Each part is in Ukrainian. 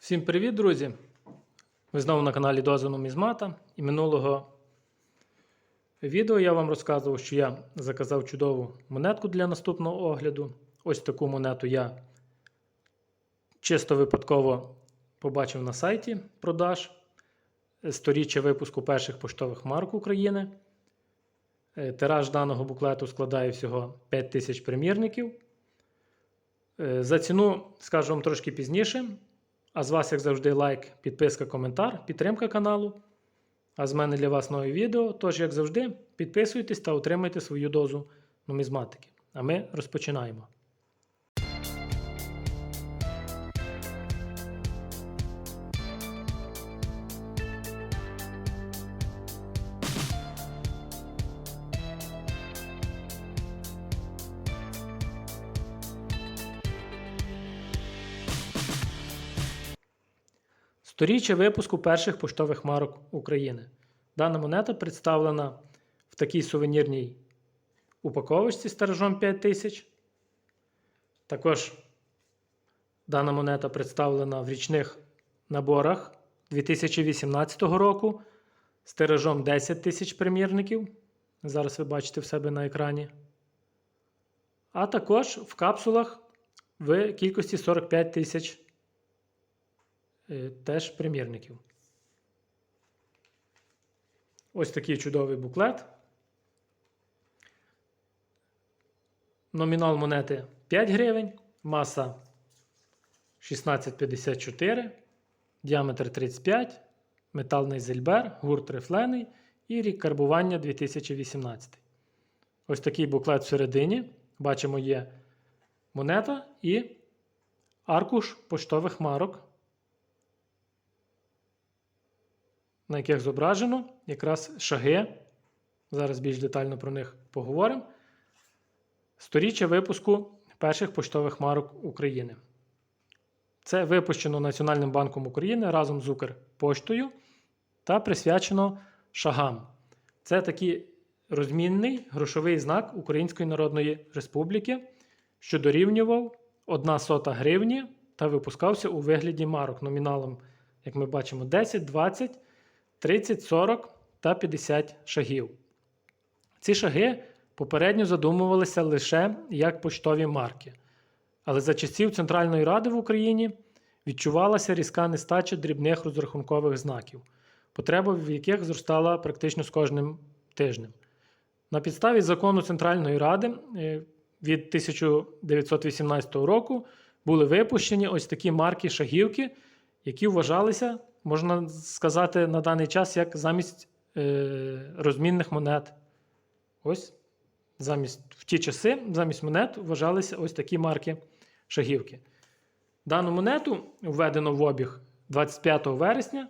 Всім привіт, друзі! Ви знову на каналі Доза Нумізмата. І минулого відео я вам розказував, що я заказав чудову монетку для наступного огляду. Ось таку монету я чисто випадково побачив на сайті продаж. Сторіччя випуску перших поштових марок України. Е, Тираж даного буклету складає всього 5000 примірників. Е, За ціну скажу вам трошки пізніше. А з вас, як завжди, лайк, підписка, коментар, підтримка каналу. А з мене для вас нове відео. Тож, як завжди, підписуйтесь та отримайте свою дозу нумізматики. А ми розпочинаємо. Сторіччя випуску перших поштових марок України. Дана монета представлена в такій сувенірній упаковочці з тиражом 5000. Також дана монета представлена в річних наборах 2018 року з тиражом 10 тисяч примірників. Зараз ви бачите в себе на екрані. А також в капсулах в кількості 45 тисяч теж примірників. Ось такий чудовий буклет. Номінал монети 5 гривень, маса 1654, діаметр 35, метал Нейзельбер, гурт рифлений і рік карбування 2018. Ось такий буклет всередині. Бачимо, є монета і аркуш поштових марок, на яких зображено якраз шаги. Зараз більш детально про них поговоримо. Сторіччя випуску перших поштових марок України. Це випущено Національним банком України разом з Укрпоштою та присвячено шагам. Це такий розмінний грошовий знак Української Народної Республіки, що дорівнював 1 сота гривні та випускався у вигляді марок номіналом, як ми бачимо, 10, 20, 30, 40 та 50 шагів. Ці шаги попередньо задумувалися лише як поштові марки. Але за часів Центральної Ради в Україні відчувалася різка нестача дрібних розрахункових знаків, потреба в яких зростала практично з кожним тижнем. На підставі закону Центральної Ради е, від 1918 року були випущені ось такі марки шагівки, які вважалися, можна сказати, на даний час як замість е, розмінних монет. Ось замість в ті часи, замість монет вважалися ось такі марки шагівки. Дану монету введено в обіг 25 вересня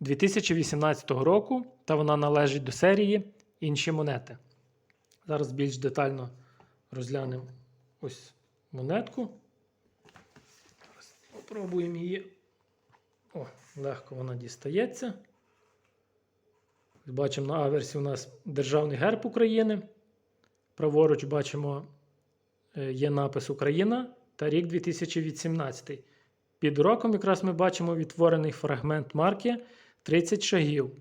2018 року, та вона належить до серії інші монети. Зараз більш детально розглянемо ось монетку. Зараз Попробуємо її. Легко вона дістається. Бачимо на аверсі у нас Державний герб України. Праворуч бачимо е, є напис Україна та рік 2018. Під роком якраз ми бачимо відтворений фрагмент марки 30 шагів.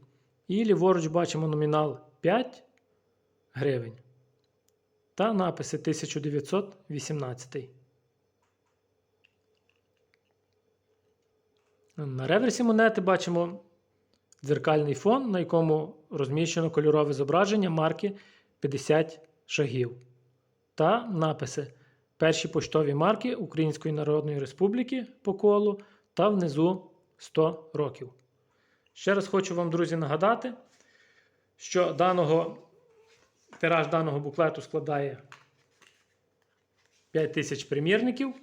І ліворуч бачимо номінал 5 гривень. Та написи 1918. На реверсі монети бачимо дзеркальний фон, на якому розміщено кольорове зображення марки 50 шагів. Та написи Перші поштові марки Української Народної Республіки по колу та внизу 100 років. Ще раз хочу вам, друзі, нагадати, що даного, тираж даного буклету складає 5000 примірників.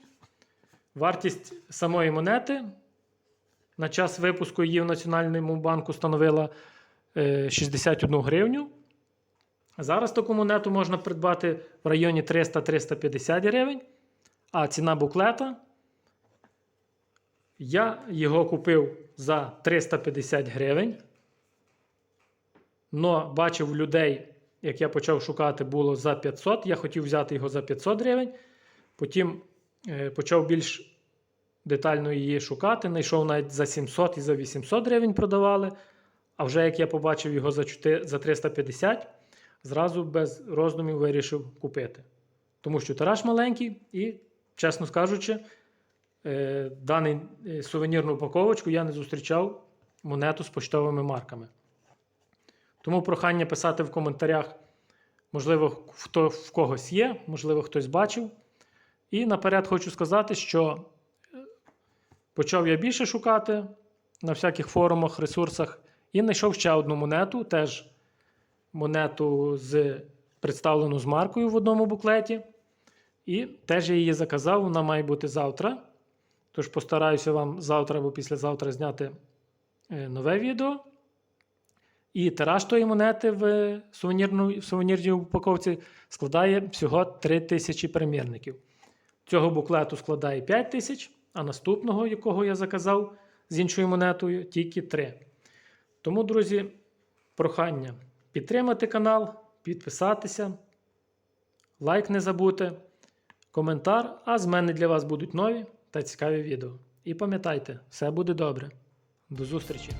Вартість самої монети на час випуску її в Національному банку становила е, 61 гривню. Зараз таку монету можна придбати в районі 300-350 гривень. А ціна буклета. Я його купив за 350 гривень. Но бачив людей, як я почав шукати, було за 500. Я хотів взяти його за 500 гривень. Потім е, почав більш детально її шукати. Знайшов навіть за 700 і за 800 гривень продавали. А вже як я побачив його за 4 за 350, зразу без роздумів вирішив купити. Тому що тираж маленький і, чесно скажучи, е, даний е, сувенірну упаковочку я не зустрічав монету з поштовими марками. Тому прохання писати в коментарях, можливо, хто в когось є, можливо, хтось бачив. І наперед хочу сказати, що почав я більше шукати на всяких форумах, ресурсах, і знайшов ще одну монету, теж монету з представлену з маркою в одному буклеті. І теж я її заказав, вона має бути завтра. Тож постараюся вам завтра або післязавтра зняти е, нове відео. І тираж тої монети в, сувенірну, в сувенірній упаковці складає всього 3000 примірників. Цього буклету складає 5000, а наступного, якого я заказав з іншою монетою, тільки 3. Тому, друзі, прохання підтримати канал, підписатися, лайк не забути, коментар, а з мене для вас будуть нові та цікаві відео. І пам'ятайте, все буде добре. До зустрічі!